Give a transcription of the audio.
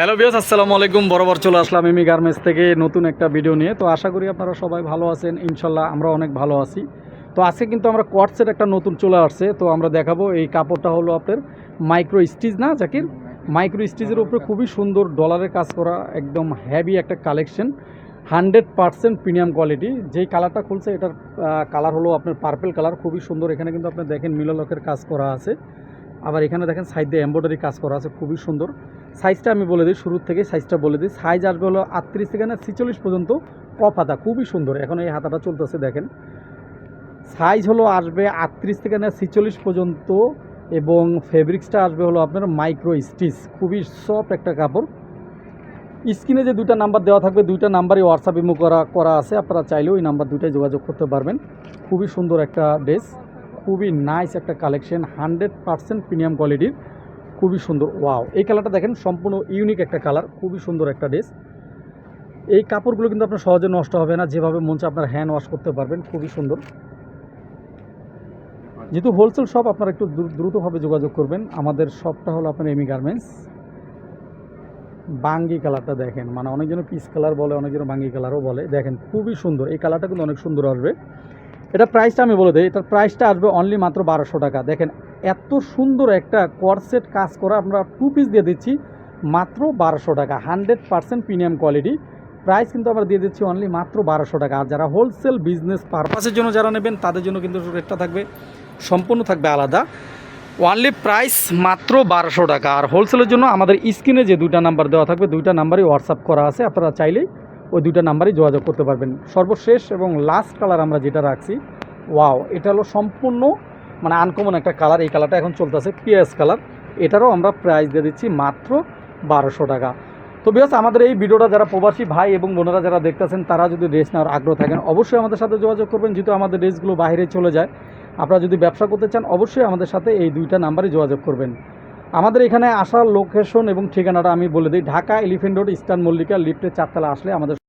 Hello বিয়াস আসসালামু আলাইকুম। বরাবর চলে আসলাম এমি গার্মেন্টস থেকে নতুন একটা ভিডিও নিয়ে। তো আশা করি আপনারা সবাই ভালো আছেন। ইনশাল্লাহ আমরা অনেক ভালো আছি। তো আজকে কিন্তু আমরা কোয়ার্টসের একটা নতুন চলে আসছে। তো আমরা দেখাবো এই কাপড়টা হলো আপনার মাইক্রো স্টিচ, না, জাকির? মাইক্রো স্টিচের উপরে খুবই সুন্দর ডলারের কাজ করা একদম হ্যাভি একটা collection hundred percent premium quality যেই কালারটা খুলছে, এটার কালার হলো আপনার পার্পেল কালার খুবই সুন্দর। এখানে কিন্তু আপনি দেখেন মিললকের কাজ করা আছে। আবার এখানে দেখেন সাইড দিয়ে এম্ব্রয়ডারি কাজ করা আছে, খুবই সুন্দর। সাইজটা আমি বলে দিই, শুরুর থেকে সাইজটা বলে দিই। সাইজ আসবে হলো আটত্রিশ থেকে না ছিচল্লিশ পর্যন্ত কপ হাতা, খুবই সুন্দর। এখন এই হাতাটা চলতেছে, দেখেন। সাইজ হলো আসবে আটত্রিশ থেকে না ছিচল্লিশ পর্যন্ত এবং ফেব্রিক্সটা আসবে হলো আপনার মাইক্রো স্টিচ খুবই সফট একটা কাপড়। স্ক্রিনে যে দুইটা নাম্বার দেওয়া থাকবে, দুইটা নাম্বারই হোয়াটসঅ্যাপ ইমো করা করা আছে। আপনারা চাইলেও ওই নাম্বার দুইটাই যোগাযোগ করতে পারবেন। খুবই সুন্দর একটা ড্রেস খুবই নাইস একটা কালেকশন হান্ড্রেড পার্সেন্ট প্রিমিয়াম কোয়ালিটির খুবই সুন্দর ওয়াও এই কালারটা দেখেন, সম্পূর্ণ ইউনিক একটা কালার খুবই সুন্দর একটা ড্রেস এই কাপড়গুলো কিন্তু আপনার সহজে নষ্ট হবে না, যেভাবে চায় আপনার হ্যান্ড ওয়াশ করতে পারবেন, খুবই সুন্দর। যেহেতু হোলসেল শপ আপনারা একটু দ্রু- দ্রুতভাবে যোগাযোগ করবেন। আমাদের শপটা হলো আপনার এমি গার্মেন্টস বাঙ্গি কালারটা দেখেন মানে অনেকজন পিস কালার বলে অনেকজন বাঙ্গি কালারও বলে। দেখেন, খুবই সুন্দর, এই কালারটা কিন্তু অনেক সুন্দর আসবে। এটা প্রাইসটা আমি বলে দিই, এটার প্রাইসটা আসবে অনলি মাত্র বারোশো টাকা। দেখেন, এত সুন্দর একটা কোয়ারসেট কাজ করা, আমরা টু পিস দিয়ে দিচ্ছি, মাত্র বারোশো টাকা। Hundred percent premium quality price কিন্তু আমরা দিয়ে দিচ্ছি অনলি মাত্র বারোশো টাকা। আর যারা হোলসেল বিজনেস পারপাসের জন্য যারা নেবেন, তাদের জন্য কিন্তু রেটটা থাকবে, সম্পূর্ণ থাকবে আলাদা। ওয়ানলি প্রাইস মাত্র বারোশো টাকা। আর হোলসেলের জন্য আমাদের স্ক্রিনে যে দুইটা নাম্বার দেওয়া থাকবে, দুইটা নাম্বারই হোয়াটসঅ্যাপ করা আছে, আপনারা চাইলেই ওই দুইটা নাম্বারই যোগাযোগ করতে পারবেন। সর্বশেষ এবং লাস্ট কালার আমরা যেটা রাখছি ওয়াও এটা হলো সম্পূর্ণ মানে আনকমন একটা কালার এই কালারটা এখন চলতেছে পিএস কালার এটারও আমরা প্রাইস দিয়ে দিচ্ছি মাত্র বারোশো টাকা। তো বিকজ আমাদের এই ভিডিওটা যারা প্রবাসী ভাই এবং বোনেরা যারা দেখতেছেন, তারা যদি ড্রেস নেওয়ার আগ্রহ থাকেন, অবশ্যই আমাদের সাথে যোগাযোগ করবেন, যেহেতু আমাদের ড্রেসগুলো বাইরে চলে যায়। আপনারা যদি ব্যবসা করতে চান, অবশ্যই আমাদের সাথে এই দুইটা নাম্বারে যোগাযোগ করবেন। আমাদের এখানে আসার লোকেশন এবং ঠিকানাটা আমি বলে দিই, Dhaka elephant road, eastern Mallika লিফটের চারতলা আসলে আমাদের